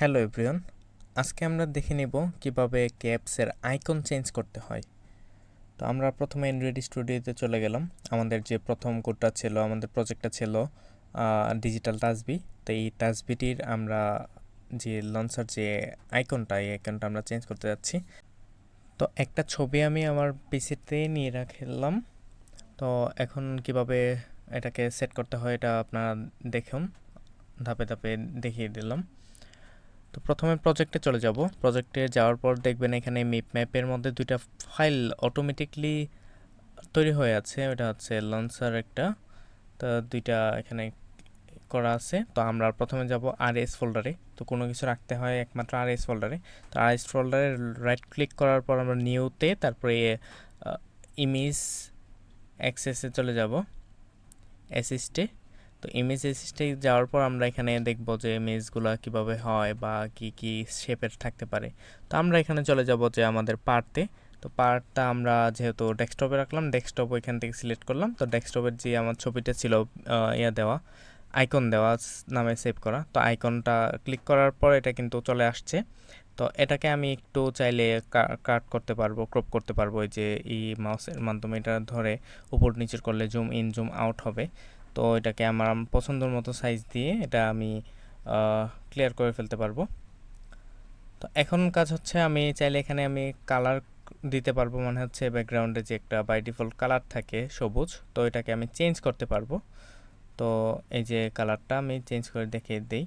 Hello everyone আজকে আমরা দেখে নেব কীভাবে ক্যাপসের আইকন চেঞ্জ করতে হয়। তো আমরা প্রথমে এনরেডি স্টুডিওতে চলে গেলাম। আমাদের যে প্রথম কোডটা ছিল, আমাদের প্রজেক্টটা ছিল ডিজিটাল টাচবি তো এই টাচবিটির আমরা যে লঞ্চার যে আইকনটা, এই আইকনটা আমরা চেঞ্জ করতে যাচ্ছি। তো একটা ছবি আমি আমার পিসিতে নিয়ে রাখলাম। তো এখন কীভাবে এটাকে সেট করতে হয়, এটা আপনারা দেখুন। ধাপে ধাপে দেখিয়ে দিলাম। তো প্রথমে প্রজেক্টে চলে যাব। প্রজেক্টে যাওয়ার পর দেখবেন এখানে মিপ ম্যাপের মধ্যে দুইটা ফাইল অটোমেটিকলি তৈরি হয়ে আছে। ওটা হচ্ছে লঞ্চার একটা। তো দুইটা এখানে করা আছে। তো আমরা প্রথমে যাব আর এস ফোল্ডারে তো কোনো কিছু রাখতে হয় একমাত্র আর এস ফোল্ডারে তো আর এস ফোল্ডারে রাইট ক্লিক করার পর আমরা নিউতে তারপরে ইমেজ অ্যাক্সেসে চলে যাব। অ্যাসিস্টে তো ইমেজ অ্যাসিস্টে যাওয়ার পর আমরা এখানে দেখব যে ইমেজগুলো কীভাবে হয় বা কি কি শেপের থাকতে পারে। তো আমরা এখানে চলে যাব যে আমাদের পার্টতে তো। পার্টটা আমরা যেহেতু ডেস্কটপে রাখলাম ডেস্কটপ ওইখান থেকে সিলেক্ট করলাম। তো ডেস্কটপের যে আমার ছবিটা ছিল ইয়া দেওয়া আইকন দেওয়া নামে সেভ করা। তো আইকনটা ক্লিক করার পর এটা কিন্তু চলে আসছে। তো এটাকে আমি একটু চাইলে কাট করতে পারব ক্রপ করতে পারব। যে এই মাউসের মাধ্যমে এটা ধরে উপর নিচের করলে জুম ইন জুম আউট হবে। তো এটাকে আমার পছন্দের মতো সাইজ দিয়ে এটা আমি ক্লিয়ার করে ফেলতে পারব। তো এখন কাজ হচ্ছে আমি চাইলে এখানে আমি কালার দিতে পারব, মনে হচ্ছে ব্যাকগ্রাউন্ডে যে একটা বাই ডিফল্ট কালার থাকে সবুজ, তো এটাকে আমি চেঞ্জ করতে পারব। তো এই যে কালারটা আমি চেঞ্জ করে দেখিয়ে দিই।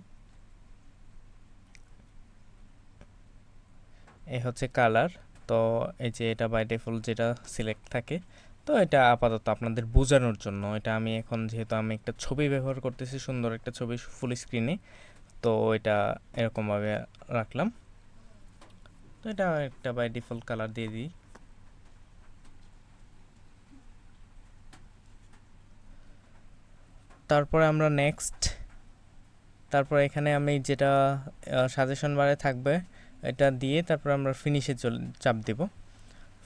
এই হচ্ছে কালার তো এই যে এটা বাই ডিফল্ট যেটা সিলেক্ট থাকে তো এটা আপাতত আপনাদের বোঝানোর জন্য। এটা আমি এখন যেহেতু আমি একটা ছবি ব্যবহার করতেছি, সুন্দর একটা ছবি ফুল স্ক্রিনে তো এটা এরকমভাবে রাখলাম। তো এটা একটা বাই ডিফল্ট কালার দিয়ে দিই। তারপরে আমরা নেক্সট তারপর এখানে আমি যেটা সাজেশন বারে থাকবে, এটা দিয়ে তারপর আমরা ফিনিশে চল, চাপ দিব।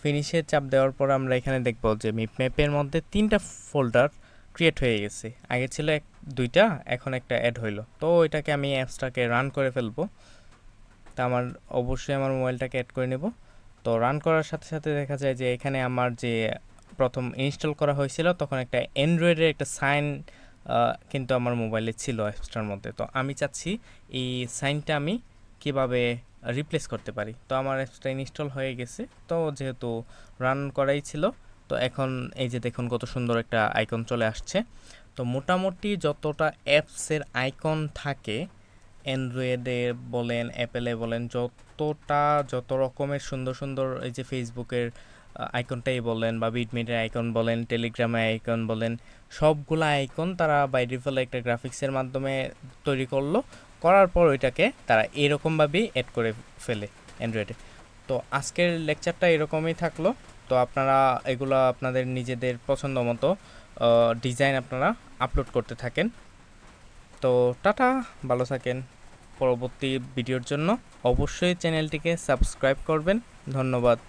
ফিনিশে চাপ দেওয়ার পর আমরা এখানে দেখব যে মিপ ম্যাপের মধ্যে তিনটা ফোল্ডার ক্রিয়েট হয়ে গেছে। আগে ছিল এক, দুইটা, এখন একটা অ্যাড হইল। তো এটাকে আমি অ্যাপসটাকে রান করে ফেলব। তা আমার, অবশ্যই আমার মোবাইলটাকে অ্যাড করে নেব। তো রান করার সাথে সাথে দেখা যায় যে এখানে আমার যে প্রথম ইনস্টল করা হয়েছিল, তখন একটা অ্যান্ড্রয়েডের একটা সাইন কিন্তু আমার মোবাইলে ছিল অ্যাপসটার মধ্যে। তো আমি চাচ্ছি এই সাইনটা আমি কীভাবে রিপ্লেস করতে পারি। তো আমার অ্যাপসটা ইনস্টল হয়ে গেছে। তো যেহেতু রান করাই ছিল, তো এখন এই যে দেখুন কত সুন্দর একটা আইকন চলে আসছে। তো মোটামুটি যতটা অ্যাপসের আইকন থাকে অ্যান্ড্রয়েডে বলেন অ্যাপেলে বলেন, যতটা, যত রকমের সুন্দর সুন্দর এই যে ফেসবুকের আইকনটাই বলেন বা বিটমিটের আইকন বলেন টেলিগ্রামের আইকন বলেন, সবগুলো আইকন তারা বাই ডিফল্ট একটা গ্রাফিক্সের মাধ্যমে তৈরি করল। করার পর ওইটাকে তারা এরকমভাবেই অ্যাড করে ফেলে অ্যান্ড্রয়েডে তো আজকের লেকচারটা এরকমই থাকল। তো আপনারা এগুলো আপনাদের নিজেদের পছন্দ মতো ডিজাইন আপনারা আপলোড করতে থাকেন। তো টাটা, ভালো থাকেন। পরবর্তী ভিডিওর জন্য অবশ্যই চ্যানেলটিকে সাবস্ক্রাইব করবেন। ধন্যবাদ।